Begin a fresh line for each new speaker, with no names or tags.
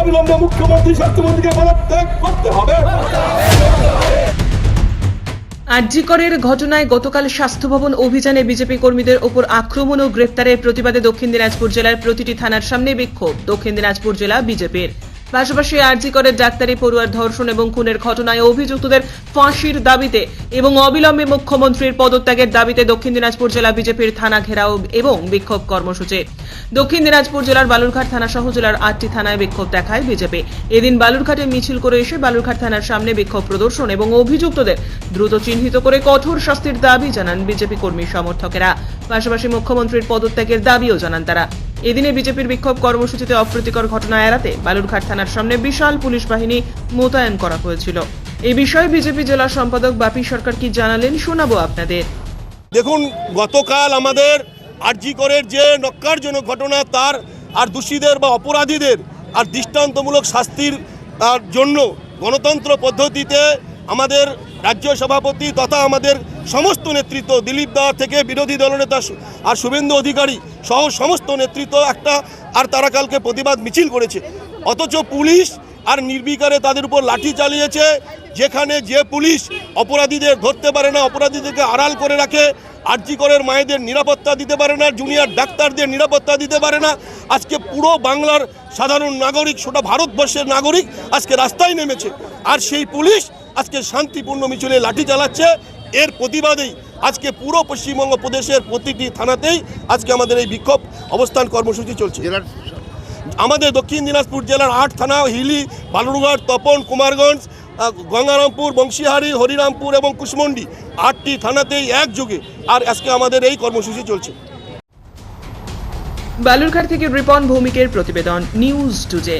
অবিলম্বে মুখ্যমন্ত্রী স্বাস্থ্যমন্ত্রীকে পদত্যাগ করতে হবে।
আরজিকরের ঘটনায় গতকাল স্বাস্থ্য ভবন অভিযানে বিজেপি কর্মীদের ওপর আক্রমণ ও গ্রেপ্তারের প্রতিবাদে দক্ষিণ দিনাজপুর জেলার প্রতিটি থানার সামনে বিক্ষোভ। দক্ষিণ দিনাজপুর জেলা বিজেপির। পাশাপাশি আরজিকরের ডাক্তারি পড়ুয়ার ধর্ষণ এবং খুনের ঘটনায় অভিযুক্তদের ফাঁসির দাবিতে এবং অবিলম্বে মুখ্যমন্ত্রীর পদত্যাগের দাবিতে দক্ষিণ দিনাজপুর জেলা বিজেপির থানা ঘেরাও এবং বিক্ষোভ কর্মসূচি। দক্ষিণ দিনাজপুর জেলার বালুরঘাট থানা সহ জেলার আটটি থানায় বিক্ষোভ দেখায় বিজেপি। এদিন বালুরঘাটে মিছিল করে এসে বালুরঘাট থানার সামনে বিক্ষোভ প্রদর্শন এবং অভিযুক্তদের দ্রুত চিহ্নিত করে কঠোর শাস্তির দাবি জানান বিজেপি কর্মী সমর্থকেরা। পাশাপাশি মুখ্যমন্ত্রীর পদত্যাগের দাবিও জানান তারা। এদিনে বিজেপির বিক্ষোভ কর্মসূচিতে অপ্রীতিকর ঘটনা এড়াতে বালুরঘাট থানার সামনে বিশাল পুলিশ বাহিনী মোতায়েন করা হয়েছিল। এই বিষয়ে বিজেপি জেলা সম্পাদক বাপি সরকার কি জানালেন শোনাবো আপনাদের।
দেখুন, গতকাল আমাদের আরজি করের যে নক্কারজনক ঘটনা, তার আর দোষীদের বা অপরাধীদের আর দৃষ্টান্তমূলক শাস্তির, তার জন্য গণতন্ত্র পদ্ধতিতে আমাদের রাজ্য সভাপতি তথা আমাদের সমস্ত নেতৃত্ব, দিলীপ দা থেকে বিরোধী দলনেতা আর শুভেন্দু অধিকারী সহ সমস্ত নেতৃত্ব একটা আর তারা কালকে প্রতিবাদ মিছিল করেছে। অথচ পুলিশ আর নির্বিকারে তাদের উপর লাঠি চালিয়েছে, যেখানে যে পুলিশ অপরাধীদের ধরতে পারে না, অপরাধীদেরকে আড়াল করে রাখে, আরজি করের মায়েদের নিরাপত্তা দিতে পারে না, জুনিয়র ডাক্তারদের নিরাপত্তা দিতে পারে না। আজকে পুরো বাংলার সাধারণ নাগরিক, সোটা ভারতবর্ষের নাগরিক আজকে রাস্তায় নেমেছে। আর সেই পুলিশ আজকে শান্তিপূর্ণ মিছিলে লাঠি চালাচ্ছে। এর প্রতিবাদেই আজকে পুরো পশ্চিমবঙ্গ প্রদেশের প্রতিটি থানাতেই আজকে আমাদের এই বিক্ষোভ অবস্থান কর্মসূচি চলছে।
জেলার
আমাদের দক্ষিণ দিনাজপুর জেলার আট থানা হিলি বালুরঘাট তপন কুমারগঞ্জ গঙ্গারামপুর বংশীহারি হরিরামপুর এবং কুশমন্ডি আটটি থানাতেই একযোগে আর আজকে আমাদের এই কর্মসূচি চলছে।
বালুরঘাট থেকে রিপন ভৌমিকের প্রতিবেদন নিউজ টুডে।